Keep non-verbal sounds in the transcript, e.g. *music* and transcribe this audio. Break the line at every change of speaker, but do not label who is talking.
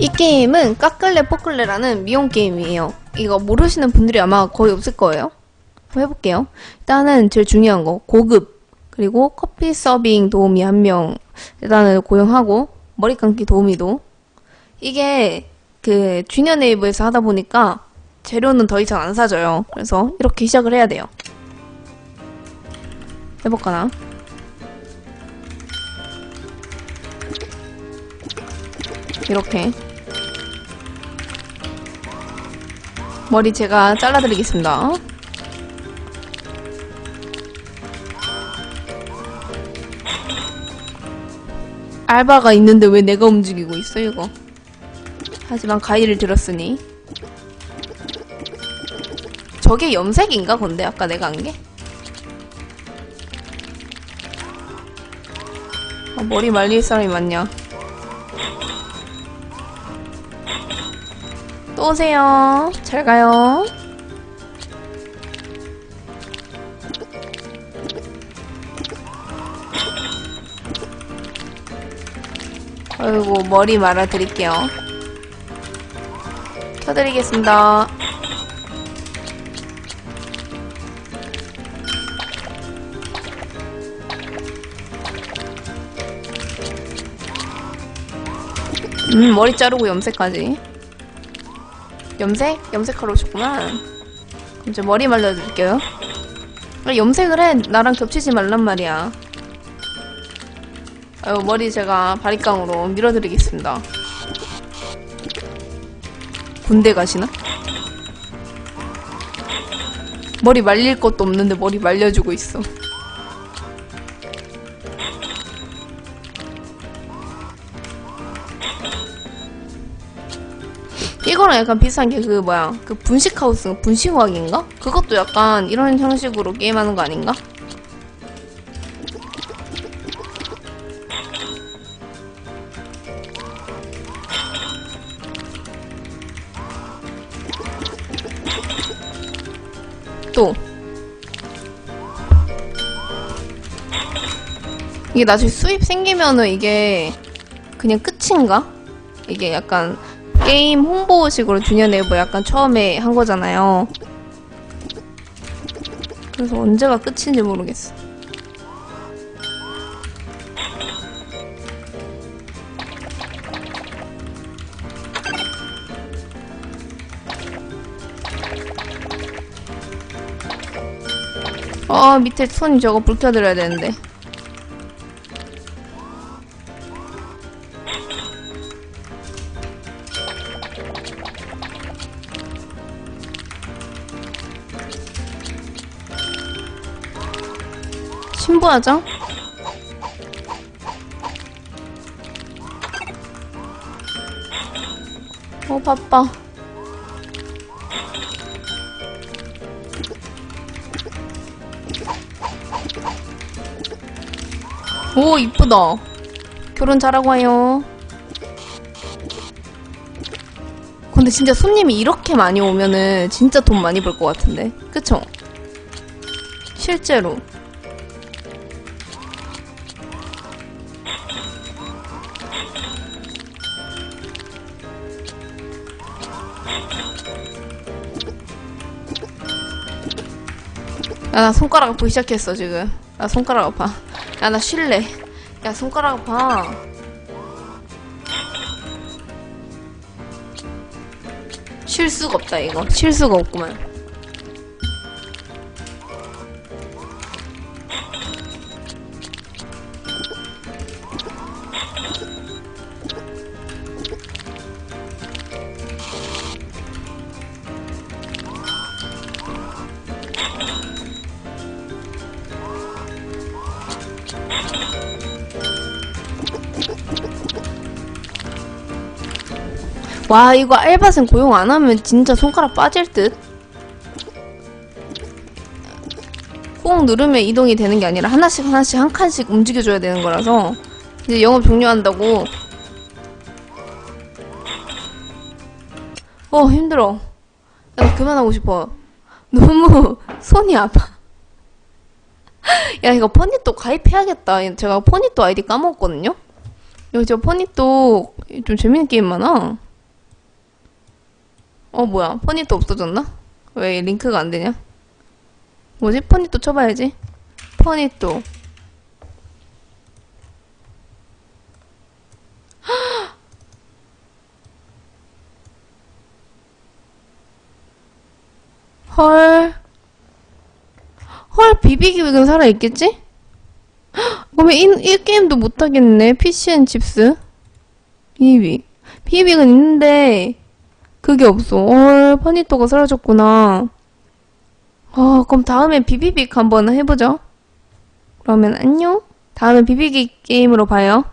이 게임은 까끌레 포클레라는 미용 게임이에요. 이거 모르시는 분들이 아마 거의 없을 거예요. 해볼게요. 일단은 제일 중요한 거 고급 그리고 커피 서빙 도우미 한 명 일단은 고용하고 머리 감기 도우미도 이게 그 주니어 네이버에서 하다 보니까 재료는 더 이상 안 사줘요. 그래서 이렇게 시작을 해야 돼요. 해볼까나? 이렇게. 머리 제가 잘라드리겠습니다. 알바가 있는데 왜 내가 움직이고 있어 이거? 하지만 가위를 들었으니. 저게 염색인가 건데? 아까 내가 한 게? 아, 머리 말릴 사람이 많냐 또 오세요. 잘 가요. 아이고 머리 말아 드릴게요. 켜드리겠습니다. 음 머리 자르고 염색까지 염색? 염색하러 오셨구나. 그럼 이제 머리 말려드릴게요. 아, 염색을 해. 나랑 겹치지 말란 말이야. 아유 머리 제가 바리깡으로 밀어드리겠습니다. 군대 가시나? 머리 말릴 것도 없는데 머리 말려주고 있어 이거랑 약간 비슷한 게 그 뭐야 그 분식하우스 분식화학인가? 그것도 약간 이런 형식으로 게임하는 거 아닌가? 또 이게 나중에 수입 생기면은 이게 그냥 끝인가? 이게 약간 게임 홍보식으로 주니어 네이버 약간 처음에 한 거잖아요. 그래서 언제가 끝인지 모르겠어. 아 밑에 손 저거 불켜드려야 되는데. 신부하자. 어, 바빠. 오, 이쁘다. 결혼 잘하고 와요. 근데 진짜 손님이 이렇게 많이 오면은 진짜 돈 많이 벌 것 같은데. 그쵸? 실제로. 야, 나 손가락 아프기 시작했어, 지금. 나 손가락 아파. 야, 나 쉴래. 야, 손가락 아파. 쉴 수가 없다, 이거. 쉴 수가 없구만. 와, 이거 알바생 고용 안 하면 진짜 손가락 빠질 듯? 꾹 누르면 이동이 되는 게 아니라 하나씩 하나씩 한 칸씩 움직여줘야 되는 거라서 이제 영업 종료한다고. 어 힘들어. 나 그만하고 싶어. 너무 *laughs* 손이 아파. 야 이거 퍼닛도 가입해야겠다. 제가 퍼닛도 아이디 까먹었거든요? 여기 저 퍼닛도 좀 재밌는 게임 많아 어, 뭐야. 퍼니또 없어졌나? 왜 링크가 안 되냐? 뭐지? 퍼니또 쳐봐야지. 퍼니또. *gasps* 헐. 헐, 비비기획은 살아있겠지? *gasps* 그러면 이, 이 게임도 못하겠네. PCN 칩스. 비비. 비비는 있는데, 그게 없어. 헐, 파니또가 사라졌구나. 아, 그럼 다음에 비비빅 한번 해보죠. 그러면 안녕. 다음에 비비기 게임으로 봐요.